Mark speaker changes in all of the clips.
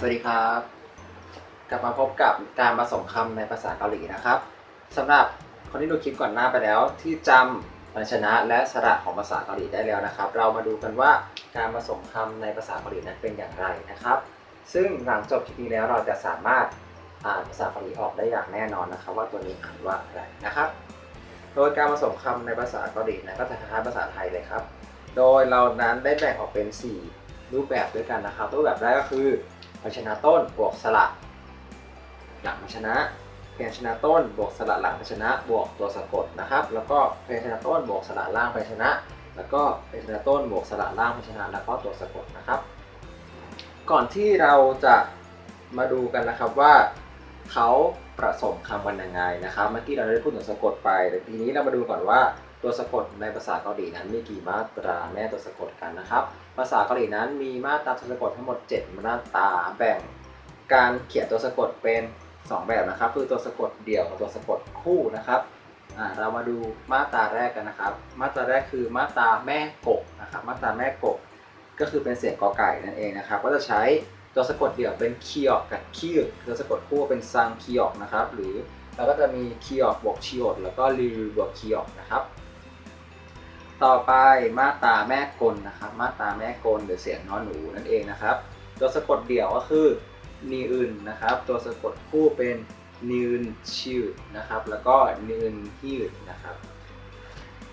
Speaker 1: สวัสดีครับ กลับมาพบกับการผสมคำในภาษาเกาหลีนะครับสำหรับคนที่ดูคลิปก่อนหน้าไปแล้ว ที่จำพยัญชนะและสระของภาษาเกาหลีได้แล้วนะครับ เรามาดูกันว่าการผสมคำในภาษาเกาหลีนั้นเป็นอย่างไรนะครับ ซึ่งหลังจบคลิปนี้แล้วเราจะสามารถอ่านภาษาเกาหลีออกได้อย่างแน่นอนนะครับ ว่าตัวนี้อ่านว่าอะไรนะครับ โดยการผสมคำในภาษาเกาหลีนะก็จะคล้ายภาษาไทยเลยครับ โดยเรานั้นได้แบ่งออกเป็น 4 รูปแบบด้วยกันนะครับ รูปแบบแรกก็คือพยัญชนะต้นบวกสระหลังพยัญชนะพยัญชนะต้นบวกสระหลังพยัญชนะบวกตัวสะกดนะครับ แล้วก็พยัญชนะต้นบวกสระล่างพยัญชนะ แล้วก็พยัญชนะต้นบวกสระล่างพยัญชนะ แล้วก็ตัวสะกดนะครับ ก่อนที่เราจะมาดูกันนะครับว่าเขาผสมคำกันยังไงนะครับ เมื่อกี้เราได้พูดถึงสะกดไป แต่ทีนี้เรามาดูก่อนว่าตัวสะกดในภาษาเกาหลีนั้นมีกี่มาตราแม่ตัวสะกดกันนะครับ ภาษาเกาหลีนั้นมีมาตราตัวสะกดทั้งหมด 7 มาตราแบ่งการเขียนตัวสะกดเป็น 2 แบบนะครับ คือตัวสะกดเดี่ยวกับตัวสะกดคู่นะครับอ่าเรามาดูมาตราแรกกันนะครับ มาตราแรกคือมาตราแม่กบนะครับ มาตราแม่กบก็คือเป็นเสียงกอไก่นั่นเองนะครับ ก็จะใช้ตัวสะกดเดี่ยวเป็นคีออกกับคีอตัวสะกดคู่เป็นซังคีออกนะครับ หรือเราก็จะมีคีออกบวกชีอดแล้วก็รีบวกคีออกนะครับ ต่อไปมาตาแม่กลนะครับ มาตาแม่กลหรือเสียงนอนหนูนั่นเองนะครับ ตัวสะกดเดี่ยวก็คือนีอึนนะครับ ตัวสะกดคู่เป็นนีอึนชิวนะครับ แล้วก็นีอึนฮิวนะครับ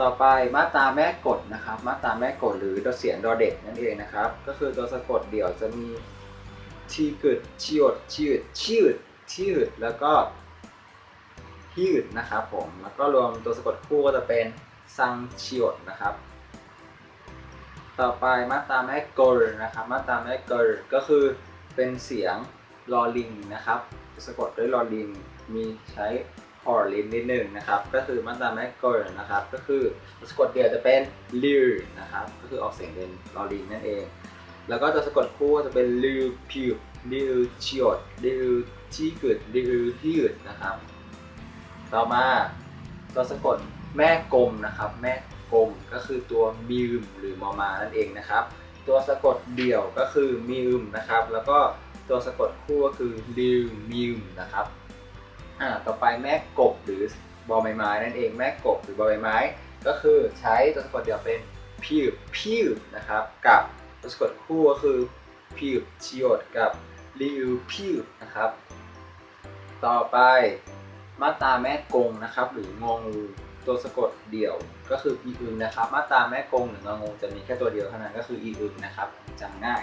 Speaker 1: ต่อไปมาตาแม่กดนะครับ มาตาแม่กดหรือตัวเสียงดอเด็กนั่นเองนะครับ ก็คือตัวสะกดเดี่ยวจะมีทีกึดชิวดชิวดชิวดชิวดแล้วก็ฮิวนะครับผมแล้วก็รวมตัวสะกดคู่ก็จะเป็น ซังชิวดนะครับ ต่อไปมาตราแม่กลนะครับ มาตราแม่กลก็คือเป็นเสียงลอลิงนะครับสะกดด้วยลอลิงมีใช้พอลินนิดหนึ่งนะครับ ก็คือมาตราแม่กลนะครับ ก็คือสะกดเดียวจะเป็นลิวนะครับ ก็คือออกเสียงเป็นลอลิงนั่นเอง แล้วก็จะสะกดคู่จะเป็นลิวพิวลิวชิวดลิวชีกึดลิวฮิวนะครับ ต่อมาตัวสะกด แม่กลมนะครับ แม่กลมก็คือตัวมิมหรือมอมานั่นเองนะครับ ตัวสะกดเดี่ยวก็คือมิมนะครับ แล้วก็ตัวสะกดคู่ก็คือลิวมิมนะครับอ่าต่อไปแม่กบหรือบอใบไม้นั่นเองแม่กบหรือบอใบไม้ ก็คือใช้ตัวสะกดเดี่ยวเป็นพิวพิวนะครับ กับตัวสะกดคู่ก็คือพิวชิโอดกับลิวพิวนะครับ ต่อไปมาตาแม่กงนะครับ หรืององู ตัวสะกดเดี่ยวก็คืออีอึงนะครับ มาตราแม่กงหรืององูจะมีแค่ตัวเดียวเท่านั้นก็คืออีอึงนะครับจำง่าย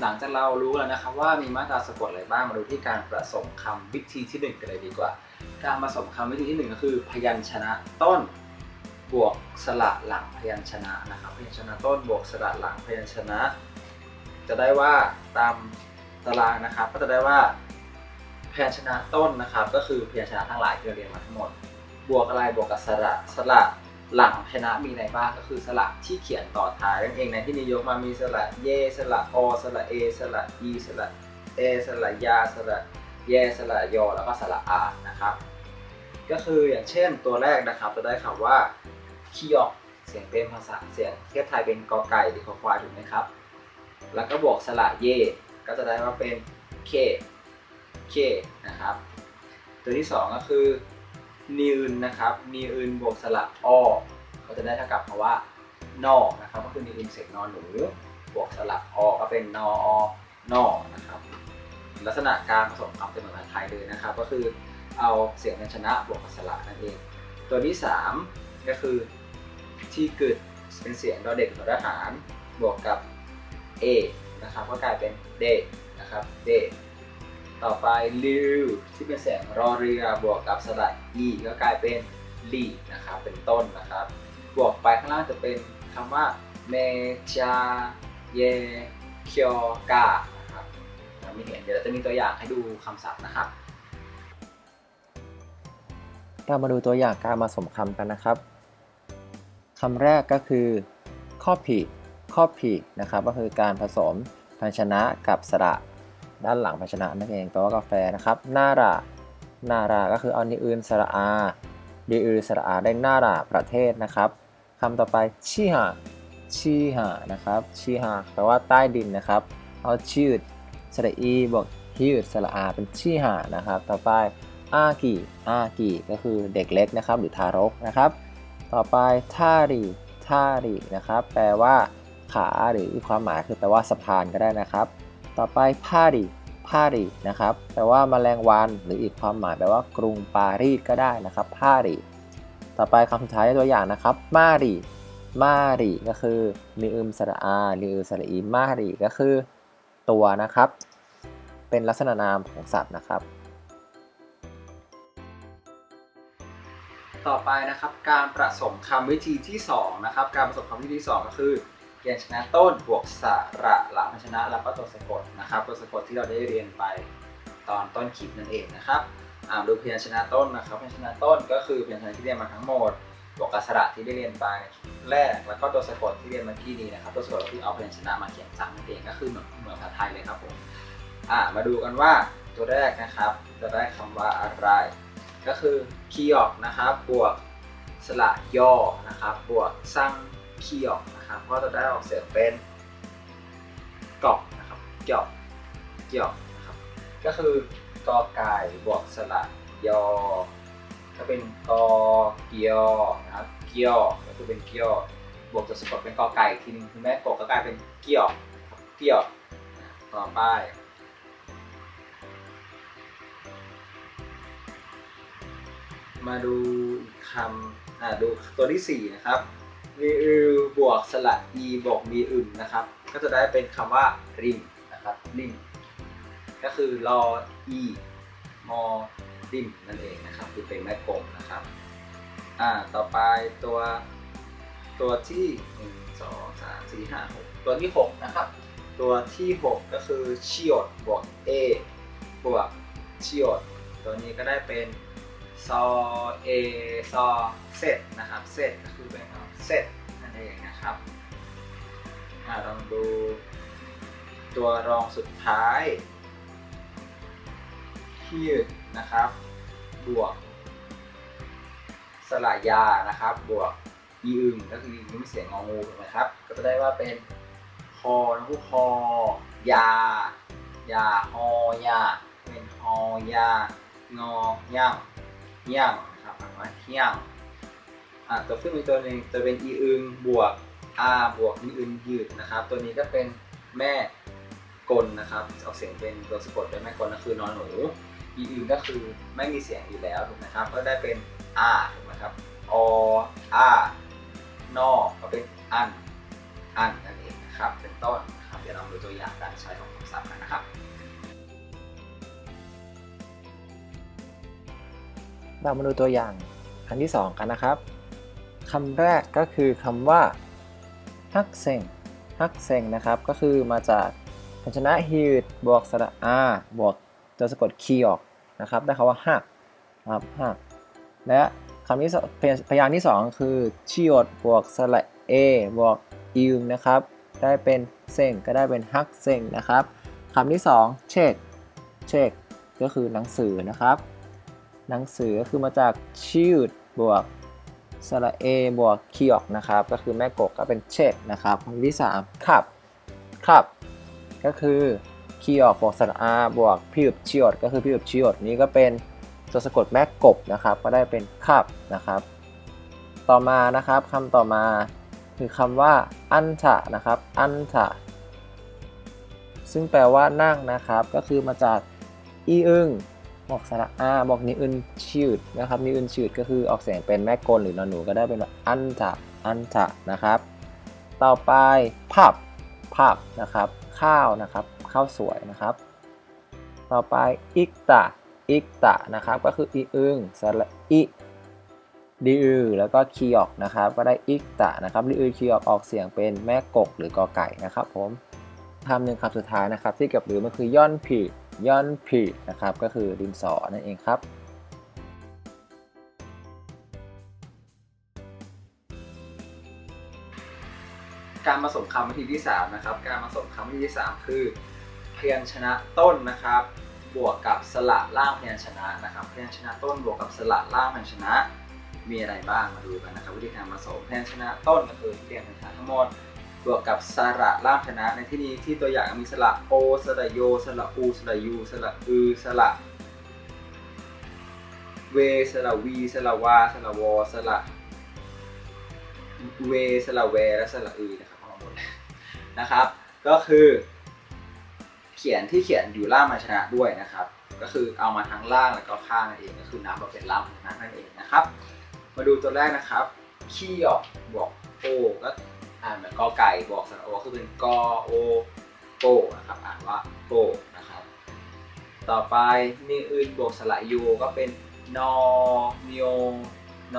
Speaker 1: หลังจากเรารู้แล้วนะครับ ว่ามีมาตราสะกดอะไรบ้างมาดูที่การผสมคำวิธีที่หนึ่งกันเลยดีกว่า การผสมคำวิธีที่หนึ่งก็คือ พยัญชนะต้น บวกสระหลังพยัญชนะนะครับ พยัญชนะต้นบวกสระหลังพยัญชนะ จะได้ว่าตามตารางนะครับ ก็จะได้ว่าพยัญชนะต้นนะครับ ก็คือพยัญชนะทั้งหลายที่เราเรียนมาทั้งหมด บวกอะไรบวกกับสระสระหลังพยัญชนะมีอะไรบ้างก็คือสระที่เขียนต่อท้ายนั่นเองในที่นี้ยกมามีสระเยสระอสระเอสระอีสระเอสระยาสระแยสระยอแล้วก็สระอานะครับ ก็คืออย่างเช่นตัวแรกนะครับจะได้คำว่าคียอกเสียงเป็นภาษาเสียงเทียบไทยเป็นกอไก่หรือคอควายถูกไหมครับ แล้วก็บวกสระเย ก็จะได้ว่าเป็นเคเคนะครับ ตัวที่ 2 ก็คือ นีอึนนะครับนีอึนบวกสระอก็จะได้เท่ากับคำว่านอนะครับก็คือนีอึนเสียงนอนหนูบวกสระอก็เป็นนอนอนะครับลักษณะการผสมคำเป็นเหมือนภาษาไทยเลยนะครับ ก็คือเอาเสียงพยัญชนะบวกกับสระนั่นเอง ตัวที่ 3 ก็คือที่เกึดเป็นเสียงดอเด็กกับทหารบวกกับ A นะครับก็กลายเป็นเดนะครับเด ต่อไปลิวที่เป็นเสียงรอเรือบวกกับสระอีก็กลายเป็นลีนะครับเป็นต้นนะครับ บวกไปข้างล่างจะเป็นคำว่าเมจาเยเคียวกานะครับเราไม่เห็นเดี๋ยวเราจะมีตัวอย่างให้ดูคำศัพท์นะครับ
Speaker 2: เรามาดูตัวอย่างการผสมคำกันนะครับคำแรกก็คือ copy copy นะครับก็คือการผสมพยัญชนะกับสระ ด้านหลังพยัญชนะนั่นเองแปลว่ากาแฟนะครับนารานาราก็คือเอานิอื่นสระอาดีอือสระอาได้นาราประเทศนะครับคำต่อไปชิฮาชิฮานะครับชิฮาแปลว่าใต้ดินนะครับ เอาชื่อสระอีบวกฮิวสระอาเป็นชี่หานะครับ ต่อไปอากิอากิก็คือเด็กเล็กนะครับ หรือทารกนะครับ ต่อไปทาริทารินะครับ แปลว่าขาหรือความหมายคือแปลว่าสะพานก็ได้นะครับ ต่อไปพาริพารินะครับแปลว่ามแมลงวันหรืออีกความหมายแปลว่ากรุงปารีสก็ได้นะครับพาริต่อไปคำสุดท้ายตัวอย่างนะครับ มาริมาริก็คือมีอึมสระอามีอึมสระอีมาริก็คือ ตัวนะครับ เป็นลักษณะนามของสัตว์นะครับ
Speaker 1: ต่อไปนะครับการผสมคำวิธีที่2นะครับการผสมคำวิธีที่ 2 ก็คือ พยัญชนะต้นบวกสระหลังพยัญชนะแล้วก็ตัวสะกดนะครับ ตัวสะกดที่เราได้เรียนไปตอนต้นคลิปนั่นเองนะครับอ่าดูพยัญชนะต้นนะครับพยัญชนะต้นก็คือพยัญชนะที่เรียนมาทั้งหมดบวกกับสระที่ได้เรียนไปแรกแล้วก็ตัวสะกดที่เรียนเมื่อกี้นี้นะครับ ตัวสะกดที่เอาพยัญชนะมาเขียนซ้ำนั่นเองก็คือเหมือนเหมือนภาษาไทยเลยครับผมอ่ามาดูกันว่าตัวแรกนะครับ จะได้คำว่าอะไร ก็คือคีออกนะครับบวกสระย่อนะครับบวกสร้าง คีออกนะครับ ก็จะได้ออกเสียงเป็นกอกนะครับเกี่ยวเกี่ยวนะครับ ก็คือกอไก่บวกสระยอ ก็เป็นกอเกียวนะครับเกียวก็คือเป็นเกียวบวกตัวสะกดเป็นกอไก่ทีนึงคือแม่กบก็กลายเป็นเกียวเกียวต่อไปมาดูอีกคำอ่าดูตัวที่ 4 นะครับ มีอือบวกสระอีบวกมีอึมนะครับ ก็จะได้เป็นคำว่าริมนะครับริมก็คือรออีมอริมนั่นเองนะครับคือเป็นแม่กลมนะครับอ่าต่อไปตัวตัวที่1 2 3 4 5 6ตัวที่ 6 นะครับ ตัวที่ 6 ก็คือชิโอดบวกเอบวกชิโอดตัวนี้ก็ได้เป็นซอเอซอเซตนะครับเซตก็คือเป็น คำเซตนั่นเองนะครับอ่าลองดูตัวรองสุดท้ายฮีดนะครับ บวก สลายานะครับ บวกอีอึงก็คือมีเสียงงองูถูกไหมครับ ก็จะได้ว่าเป็นคอนะพวกคอยา ยาฮอยา เป็นฮอยางอย่างเฮี้ยงนะครับอ่านว่าเฮี้ยง อ่าตัวขึ้นมีตัวหนึ่งตัวเป็นอีอึงบวก r บวกมีอึงยืดนะครับ ตัวนี้ก็เป็นแม่กลนะครับออกเสียงเป็นตัวสะกดด้วยแม่กลก็คือนอนหนูอีอึงก็คือไม่มีเสียงอยู่แล้วถูกไหมครับ ก็ได้เป็น r ถูกไหมครับอ r นอก็เป็นอันอันนั่นเองนะครับ เป็นต้นนะครับเดี๋ยวเราดูตัวอย่างการใช้ของคำศัพท์กันนะครับ
Speaker 2: เรามาดูตัวอย่างอันที่ 2 กันนะครับ คำแรกก็คือคำว่าฮักเซงฮักเซงนะครับ ก็คือมาจากพชนะฮีดบวกสระอาบวกตัวสะกดคีออกนะครับ ได้คำว่าฮักนะครับฮักและคำที่พยางค์ที่ 2 คือชิโอดบวกสระเอบวกอิมนะครับ ได้เป็นเซงก็ได้เป็นฮักเซงนะครับคำที่ 2 เช็คเช็คก็คือหนังสือนะครับ หนังสือก็คือมาจากชิวดบวก สระเอบวกคีออกนะครับ ก็คือแม่กกก็เป็นเช็คนะครับคำที่3ขับขับก็คือคีออกบวกสระอาบวกพิบชิอดก็คือพิบชิอดนี้ก็เป็นตัวสะกดแม่กบนะครับ ก็ได้เป็นขับนะครับ ต่อมานะครับคำต่อมาคือคำว่าอันทะนะครับ อันทะซึ่งแปลว่านั่งนะครับ ก็คือมาจากอีอึง บอกสระอาบอกนิอึนชืดนะครับนิอึนชืดก็คือออกเสียงเป็นแม่กลหรือนอนหนูก็ได้เป็นแบบอันจะอันจะนะครับ ต่อไปผับผับนะครับ ข้าวนะครับข้าวสวยนะครับ ต่อไปอิกตะอิกตะนะครับ ก็คืออีอึงสระอิดีอือแล้วก็คีออกนะครับ ก็ได้อิกตะนะครับดีอือคีออกออกเสียงเป็นแม่กกหรือกอไก่นะครับ ผมคำหนึ่งคำสุดท้ายนะครับ ที่เก็บหรือมันคือย่อนผี ย่อนผีนะครับก็คือดินสอนั่นเองครับ
Speaker 1: การผสมคำวิธีที่ 3 นะครับ การผสมคำวิธีที่ 3 คือ พยัญชนะต้นนะครับ บวกกับสระล่างพยัญชนะนะครับ พยัญชนะต้นบวกกับสระล่างพยัญชนะ มีอะไรบ้างมาดูกันนะครับ วิธีการผสมพยัญชนะต้นก็คือเรียนพยัญชนะทั้งหมด บวกกับสระล่ามชนะ ในที่นี้ที่ตัวอย่างมีสระโอสระโยสระอูสระยูสระอือสระเวสระวีสระวาสระวอสระเวสระแวและสระอือนะครับเอามาหมดนะครับ ก็คือเขียนที่เขียนอยู่ล่างมาชนะด้วยนะครับ ก็คือเอามาทั้งล่างแล้วก็ข้างนั่นเองก็คือนับมาเป็นล่างชนะนั่นเองนะครับ มาดูตัวแรกนะครับขี้ออกบวกโอก็ อ่านเหมือนกอไก่บวกสระโอคือเป็นกอโอโกนะครับอ่านว่าโกนะครับ ต่อไปมีอื่นบวกสระยูก็เป็นนอเนียน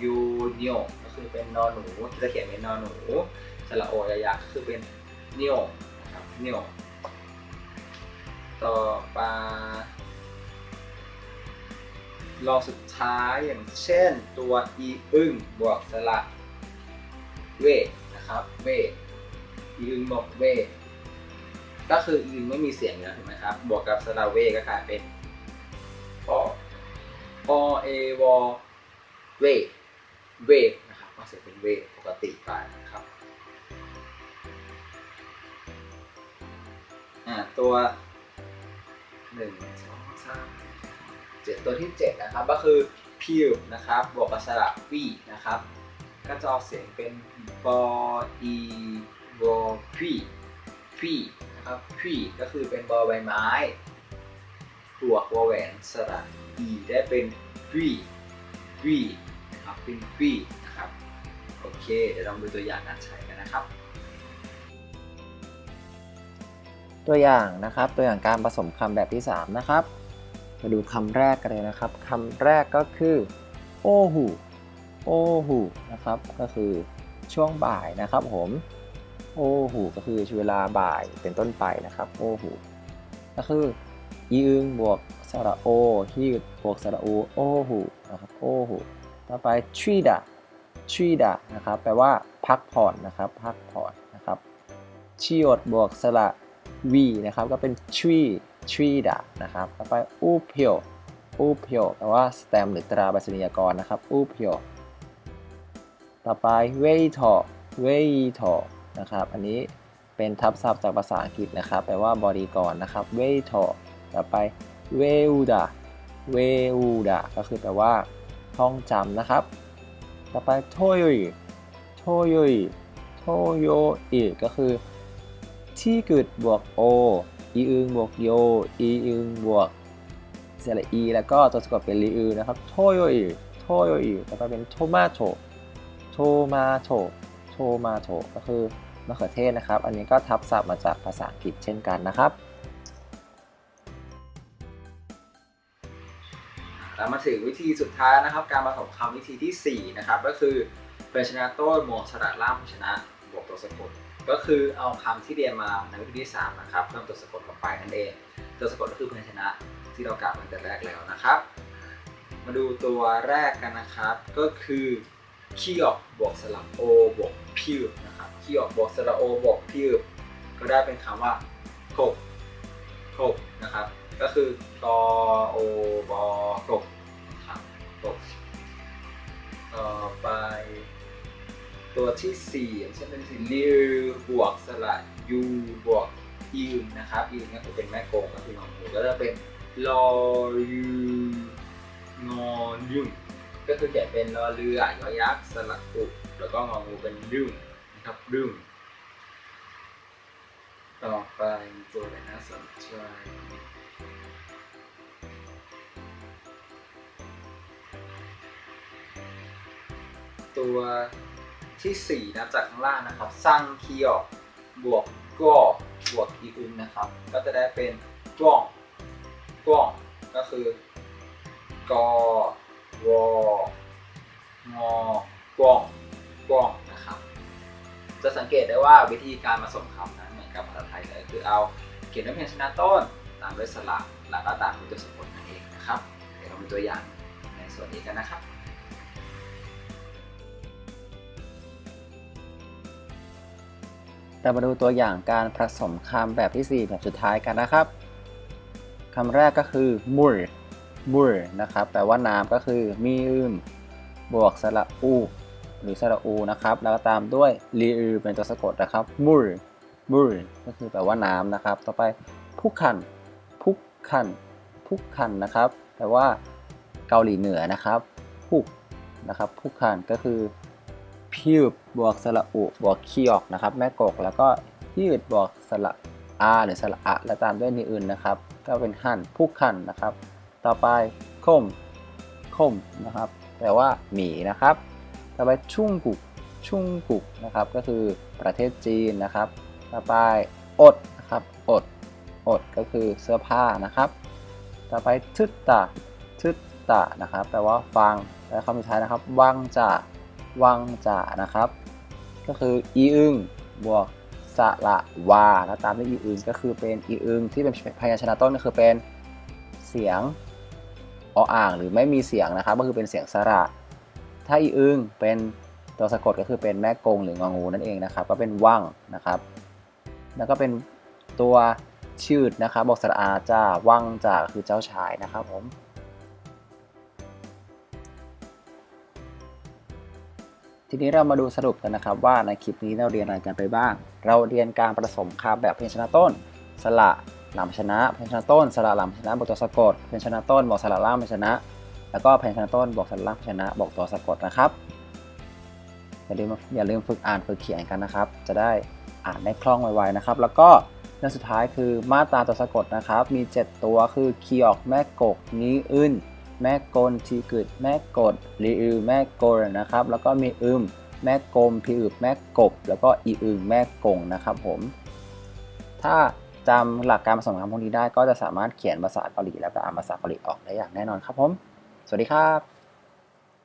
Speaker 1: อยูเนียก็คือเป็นนอหนูที่จะเขียนเป็นนอหนูสระโอยาวๆก็คือเป็นเนียนะครับเนียต่อไปลองสุดท้ายอย่างเช่นตัวอีอึ้งบวกสระเว ครับเวอีอึ้งบวกเวก็คืออีอึ้งไม่มีเสียงอยู่แล้วถูกไหมครับ บวกกับสระเวก็กลายเป็นปอปอเอวอเวเวนะครับก็เสียงเป็นเวปกติไปนะครับอ่าตัวหนึ่งสองสามเจ็ดตัวที่7นะครับ ก็คือพิวนะครับ บวกกับสระวีนะครับ ก็จะออกเสียงเป็นบออีบอพีพีนะครับพีก็คือเป็นบอใบไม้บวกวอแหวนสระอีได้เป็นวีวีนะครับเป็นวีนะครับโอเค เดี๋ยวลองดูตัวอย่างการใช้กันนะครับ
Speaker 2: ตัวอย่างนะครับตัวอย่างการผสมคำแบบที่ 3 นะครับ มาดูคำแรกกันเลยนะครับคำแรกก็คือโอหู โอหูนะครับก็คือช่วงบ่ายนะครับผมโอหูก็คือเวลาบ่ายเป็นต้นไปนะครับโอหูก็คืออีอึงบวกสระโอฮีดบวกสระอูโอหูนะครับโอหูต่อไปชีดะชีดะนะครับแปลว่าพักผ่อนนะครับพักผ่อนนะครับชีอดบวกสระวีนะครับก็เป็นชีชีดะนะครับต่อไปอูเพียวอูเพียวแปลว่าสแตมป์หรือตราไปรษณียากรนะครับอูเพียว ต่อไปเวทอเวทอนะครับ อันนี้เป็นทับศัพท์จากภาษาอังกฤษนะครับ แปลว่าบริกรนะครับเวทอต่อไปเวอูดาเวอูดาก็คือแปลว่าท่องจำนะครับ ต่อไปโทโยยโทโยยโทโยอิก็คือที่กึดบวกโออีอึงบวกโยอีอึงบวกเซระอีแล้วก็ตัวสะกดเป็นรีอือนะครับโทโยอิโทโยอิต่อไปเป็นโทมาโต โทมาโตโทมาโตก็คือมะเขือเทศนะครับ อันนี้ก็ทับศัพท์มาจากภาษาอังกฤษเช่นกันนะครับ
Speaker 1: แล้วมาถึงวิธีสุดท้ายนะครับ การผสมคำวิธีทีสี่4 นะครับ ก็คือเป็นชนะต้นหมวกสระล่ามชนะบวกตัวสะกดก็คือเอาคำที่เรียนมาในวิธีที่3นะครับเพิ่มตัวสะกดเข้าไปนั่นเอง ตัวสะกดก็คือพยัญชนะที่เรากล่าวมาแต่แรกแล้วนะครับ มาดูตัวแรกกันนะครับ ก็คือ ขี้ออกบวกสระโอบวกพิวนะครับขี้ออกบวกสระโอบวกพิวก็ได้เป็นคำว่าถกถกนะครับ ก็คือกอโอบอถกนะครับถกต่อไป ตัวที่สี่เช่นเป็นสีลิวบวกสระยูบวกยืนนะครับยืนก็คือเป็นแม่กงก็คืององูก็จะเป็นลอยูงอยุง ก็คือเขียนเป็นลอเรือยอยักษ์สระอุแล้วก็งองูเป็นยุงนะครับยุงต่อไปตัวอะไรน่าสนใจตัวที่สี่นะจากข้างล่างนะครับซังเคียวบวกก็บวกอีอึนนะครับ ก็จะได้เป็นกล้องกล้องก็คือกอ วองอกล้องกล้องนะครับ จะสังเกตได้ว่าวิธีการผสมคำนั้นเหมือนกับภาษาไทยเลยคือเอาเขียนด้วยพยัญชนะต้นตามด้วยสระแล้วก็ตามด้วยตัวสะกดนั่นเองนะครับ เดี๋ยวเราดูตัวอย่างในส่วนนี้กันนะครับ
Speaker 2: เรามาดูตัวอย่างการผสมคำแบบที่ 4 แบบสุดท้ายกันนะครับ คำแรกก็คือมุ รมุรนะครับแปลว่าน้ำก็คือมีอึมบวกสระอู หรือสระอูนะครับ แล้วก็ตามด้วยรีอือเป็นตัวสะกดนะครับมูรมูรก็คือแปลว่าน้ำนะครับ ต่อไปพุกคันพุกคันพุกคันนะครับ แปลว่าเกาหลีเหนือนะครับพุกนะครับพุกคันก็คือพิวบวกสระอุบวกคีออกนะครับ แม่กกแล้วก็ยืดบวกสระอาหรือสระอะ แล้วตามด้วยนีอื่นนะครับ ก็เป็นหันพุกคันนะครับ ต่อไปคมคมนะครับแปลว่าหมีนะครับ ต่อไปชุ่งกุกชุ่งกุกนะครับ ก็คือประเทศจีนนะครับ ต่อไปอดนะครับอดอดก็คือเสื้อผ้านะครับ ต่อไปทึดตะทึดตะนะครับแปลว่าฟังและคำสุดท้ายนะครับวังจ่าวังจ่านะครับ ก็คืออีอึงบวกสระวาแล้วตามด้วยอีอึงก็คือเป็นอีอึงที่เป็นพยัญชนะต้นก็คือเป็นเสียง ออ่าง หรือไม่มีเสียงนะครับ ก็คือเป็นเสียงสระถ้าอีอึงเป็นตัวสะกดก็คือเป็นแม่กงหรืององูนั่นเองนะครับ ก็เป็นว่างนะครับ แล้วก็เป็นตัวชืดนะครับบอกสระอาจ้าว่างจ่าคือเจ้าชายนะครับผมทีนี้เรามาดูสรุปกันนะครับว่าในคลิปนี้เราเรียนอะไรกันไปบ้าง เราเรียนการผสมคำแบบพยัญชนะต้น สระ หลำชนะพยัญชนะต้นสระหลำชนะบวกตัวสะกดพยัญชนะต้นบอกสระล่างพยัญชนะ แล้วก็พยัญชนะต้นบอกสระล่างพยัญชนะบอกตัวสะกดนะครับอย่าลืมอย่าลืมฝึกอ่านฝึกเขียนกันนะครับ จะได้อ่านได้คล่องไวๆนะครับ แล้วก็เรื่องสุดท้ายคือมาตราตัวสะกดนะครับ มี 7 ตัวคือคีออกแม่กกนี้อึนแม่กลทีกึดแม่กดรีอือแม่กลนะครับ แล้วก็มีอึมแม่กลมพีอึบแม่กบ แล้วก็อีอึงแม่กงนะครับผม ถ้า จำหลักการผสมคำพวกนี้ได้ ก็จะสามารถเขียนภาษาเกาหลีแล้วก็อ่านภาษาเกาหลีออกได้อย่างแน่นอนครับผม สวัสดีครับ